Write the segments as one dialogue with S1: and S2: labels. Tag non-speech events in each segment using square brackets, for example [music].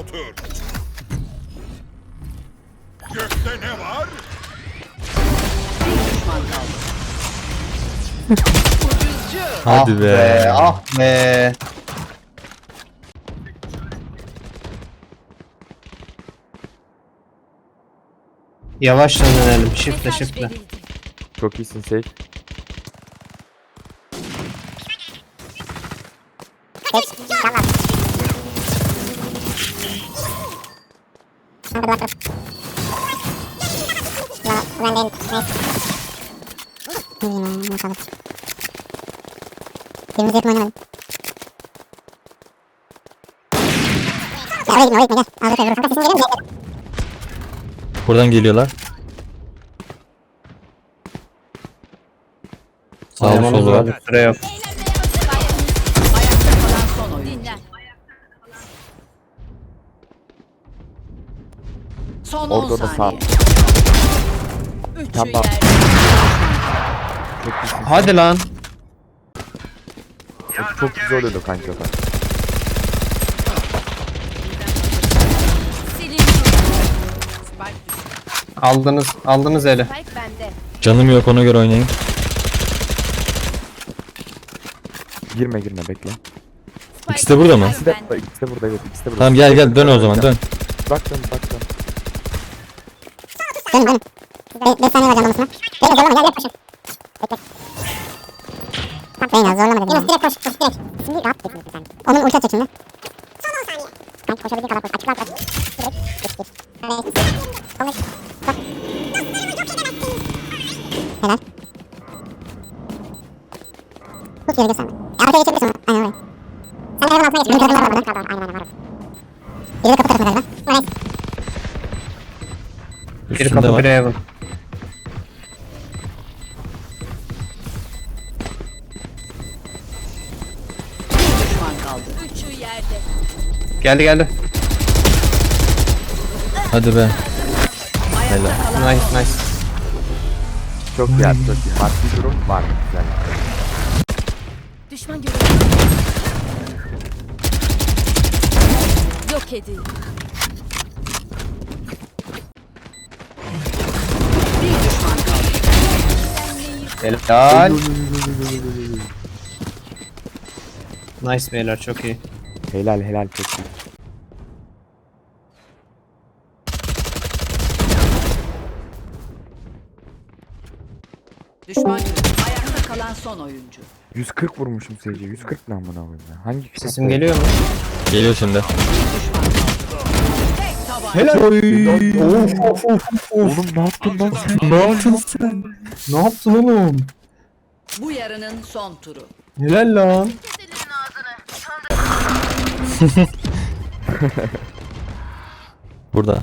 S1: Otur. Gökte ne var?
S2: Bir düşman kaldı.
S3: Hadi
S4: ah
S3: be.
S4: Ah be. Yavaşla dönelim. Şifle
S5: Mesaj
S4: şifle.
S5: verildi.
S6: Çok iyisin Sage.
S7: Birimiz yakın oynamadım. Ya oraya gitme oraya gitme gel. Ağzı kaybolur. Kanka sesin geliyor mu?
S3: Buradan geliyorlar. Sağ ol
S4: Oynamanız
S3: solu var.
S4: lazım, Süre yok.
S2: Ayakta kalan son oyuncu.
S5: Dinlen.
S2: Son 10
S6: Orada da sağ.
S2: saniye.
S5: Üçü
S6: Tamam.
S5: yerde.
S6: Çok.
S4: Hadi lan.
S6: Çok, çok güzel oynadı kanka.
S5: Silindi.
S4: Aldınız aldınız eli.
S5: Spike bende.
S3: Canım yok ona göre oynayın.
S6: Girme girme bekle.
S5: Spike
S3: İkisi de burada mı?
S6: İkisi de
S5: bende.
S6: burada, ikisi de burada evet ikisi de burada.
S3: Tamam gel gel dön o zaman dön.
S6: Bak dön bak dön.
S7: Dönün dönün. 5 saniye var canlamasına. Beyler zorlama gel gel koşun. Bekle. Tamam Beyler zorlama dedim. Yunus direkt koş koş direkt. Şimdi rahat bekliyorsun sen. Onun ulti atacak şimdi. Son 10 saniye. Kanka koşabildiğin kadar koş. Açık lan koş. Direkt geç geç. Evet. Konuş. Bak. Helal. Tut geri gösterme. Arkaya geçebilirsin onu. Aynen oraya. Sen de evin altına geç. Benim tarafımda var burada. Aynen aynen var. Biri de kapı tarafında galiba. Evet.
S4: Bir
S3: Üstünde
S4: kapı bir
S3: var.
S4: evin. Geldi geldi.
S3: Hadi be.
S2: Kalan
S4: Nice nice.
S6: Çok iyi çok iyi. Maddi durum var. Güzel.
S5: Düşman görüldü. Yok edildi.
S2: bir düşman kaldı.
S4: Helal. Nice beyler çok iyi.
S6: Helal helal iyi.
S2: Düşman görüldü. Ayakta kalan son oyuncu.
S6: 140 vurmuşum Sage'e. 140 ne amına koyayım ya. Hangi
S4: Sesim geliyor mu?
S3: Geliyor şimdi.
S2: Düşman kaldı. Tek tabanca.
S4: Helal.
S6: Oğlum ne yaptın lan sen?
S4: Ne yaptın sen? Ne yaptın oğlum?
S2: Bu yarının son turu.
S4: Helal lan. [laughs]
S3: Burada.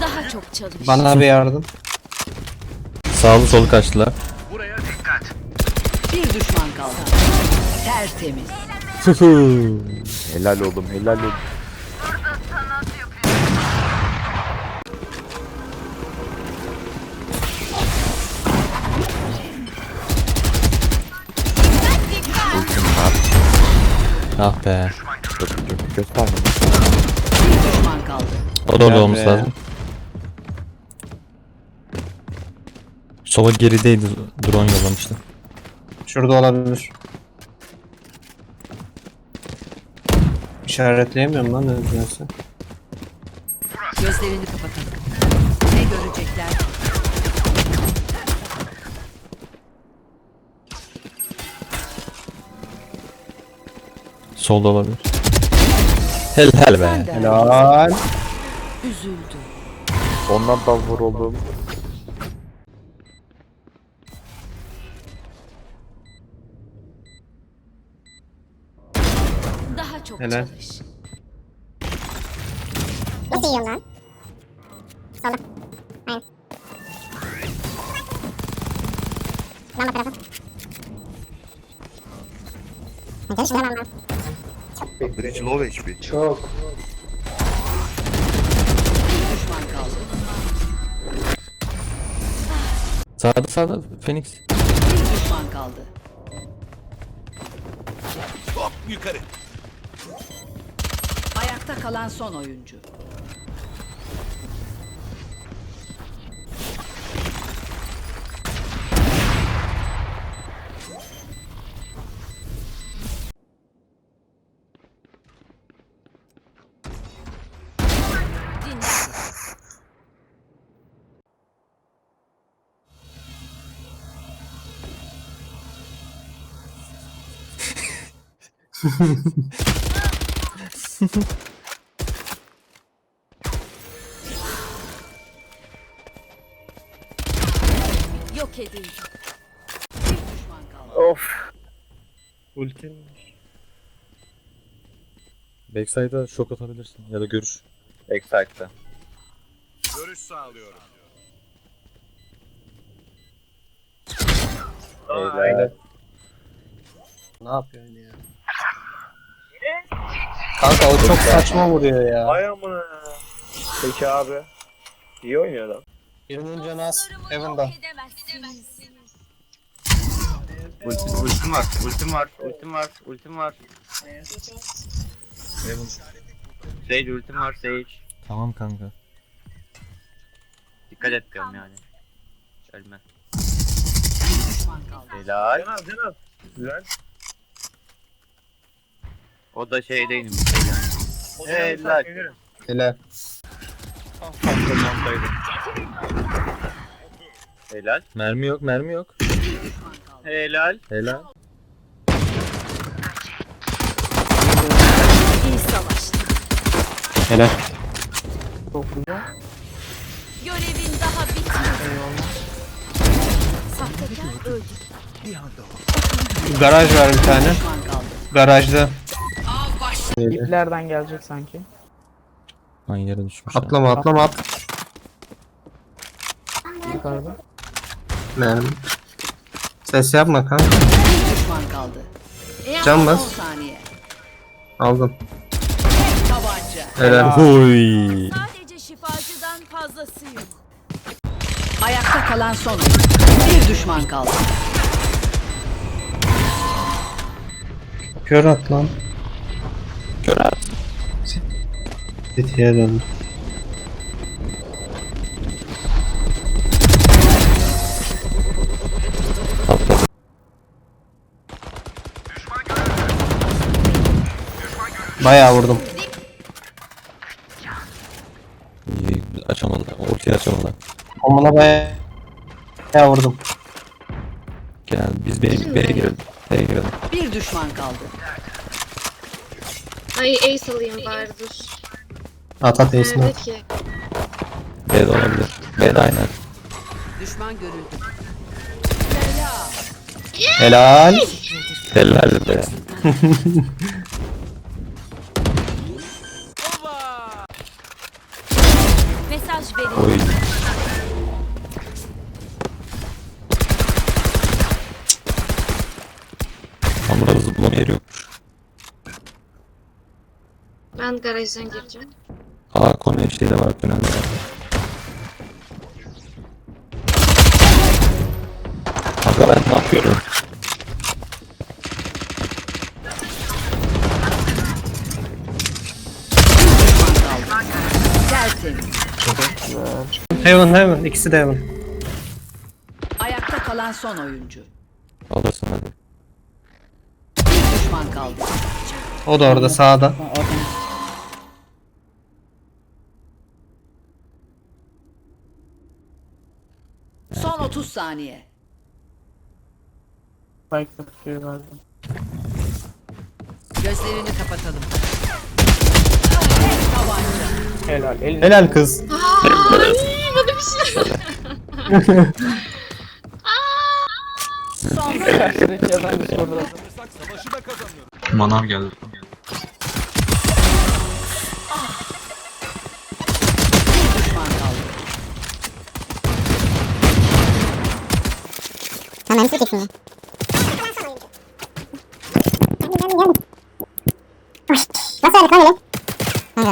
S5: Daha çok çalış.
S4: Bana bir yardım.
S3: Sağlı solu kaçtılar.
S2: Bir düşman kaldı. Tertemiz.
S6: Helal oğlum helal oğlum.
S3: Ah be.
S6: Gösterme.
S2: Bir düşman kaldı.
S3: O da orada
S4: Gel
S3: olması
S4: be.
S3: lazım. Sola gerideydi. Drone yollamıştı.
S4: Şurada olabilir. İşaretleyemiyorum lan ne diyorsun?
S2: Gözlerini kapatalım. Ne görecekler?
S3: Solda olabilir. Helal be.
S2: Sen de
S4: Helal.
S2: üzüldü.
S6: Ondan da vur oğlum.
S5: Daha çok
S4: Helal.
S5: çalış.
S7: Nasıl yiyorum lan? Solda. Aynen. Lamba tarafı. Şimdi hemen ben.
S1: Bridge low HP.
S2: Bir düşman kaldı.
S3: Sağda sağda Phoenix.
S2: Bir düşman kaldı.
S1: Hop Yukarı.
S2: Ayakta kalan son oyuncu.
S5: Yok edildi.
S2: Bir düşman kaldı.
S6: Of.
S4: Ultim.
S3: Backside'a şok atabilirsin ya da görüş.
S6: Excite'da.
S1: Görüş sağlıyorum.
S6: Helal.
S4: Ne yapıyorsun ya? Kanka o çok saçma vuruyor ya.
S6: Ay amına ya. Peki abi. İyi oynuyor adam.
S4: Birinin canı az.
S5: Edemezsiniz.
S6: Ultim, ultim var, ultim var, ultim var, ultim var. Sage ultim var Sage.
S3: Tamam kanka.
S6: Dikkat et diyorum yani. Ölme.
S2: Bir düşman kaldı.
S6: Helal. Cenab Cenab. Güzel. O da şeydeyim. Helal.
S4: Helal.
S6: Helal.
S3: Mermi yok mermi yok.
S6: Helal.
S3: Helal.
S5: İyi savaştı.
S3: Helal.
S5: Görevin daha bitmedi. Sahtekar öldü.
S4: Garaj var bir tane.
S2: Düşman
S4: Garajda.
S8: İplerden gelecek sanki.
S3: Lan yere düşmüş. ya.
S4: Atlama atlama at.
S8: Yukarıda.
S4: Mermi. Ses yapma kanka.
S2: Bir düşman kaldı.
S4: Can
S2: 10
S4: bas.
S2: saniye.
S4: Aldım.
S2: Tabanca.
S4: Helal.
S3: Oy.
S5: Sadece şifacıdan fazlası yok.
S2: Ayakta kalan son oyuncu. Bir düşman kaldı.
S4: Kör at lan.
S3: At.
S4: Tetiğe döndü. Bayağı vurdum.
S3: İyi, Açamadı. Ortaya açamadı.
S4: Omuna bayağı bayağı vurdum.
S3: Gel biz B'ye B'ye girelim. B'ye girelim.
S2: Bir düşman kaldı.
S9: Ay ace alayım bari dur.
S4: At at ace'ini
S9: Nerede
S4: at.
S9: ki?
S3: Olabilir. B'de aynen.
S2: Düşman görüldü.
S4: Helal.
S3: Helal be. [laughs]
S9: Ben garajdan gireceğim.
S3: Aa konu şey de var önemli. Kanka ben ne yapıyorum?
S4: Heaven heaven. İkisi de heaven.
S2: Ayakta kalan son oyuncu.
S3: Alırsın hadi.
S2: Bir düşman kaldı.
S4: O da orada sağda.
S2: Son 30 saniye.
S8: Spike'da tutuyor bazen.
S2: Gözlerini kapatalım. Tabanca.
S8: Helal. Elini
S4: Helal kız.
S2: Son
S8: Karşıdaki adam bir. [laughs]
S1: Savaşı da kazanıyorum.
S3: Manav geldi.
S7: Tamam siz şimdi. Nasıl öyle kan öyle? Kanka.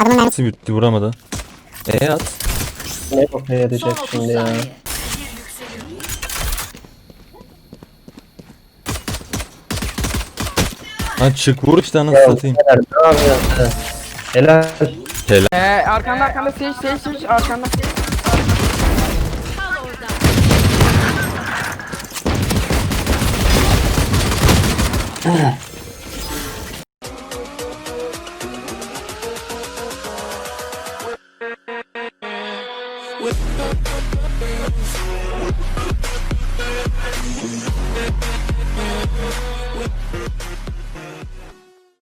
S7: Adamın mermisi
S3: Nasıl bitti vuramadı. E at.
S4: Ne
S2: Son
S4: edecek
S2: 30
S4: şimdi ya.
S3: Lan çık vur işte anasını
S4: Ya
S3: satayım.
S4: Helal. Ne yapıyorsun sen? Helal.
S8: Ee, arkanda arkanda seç seç seç arkanda.
S5: 嗯。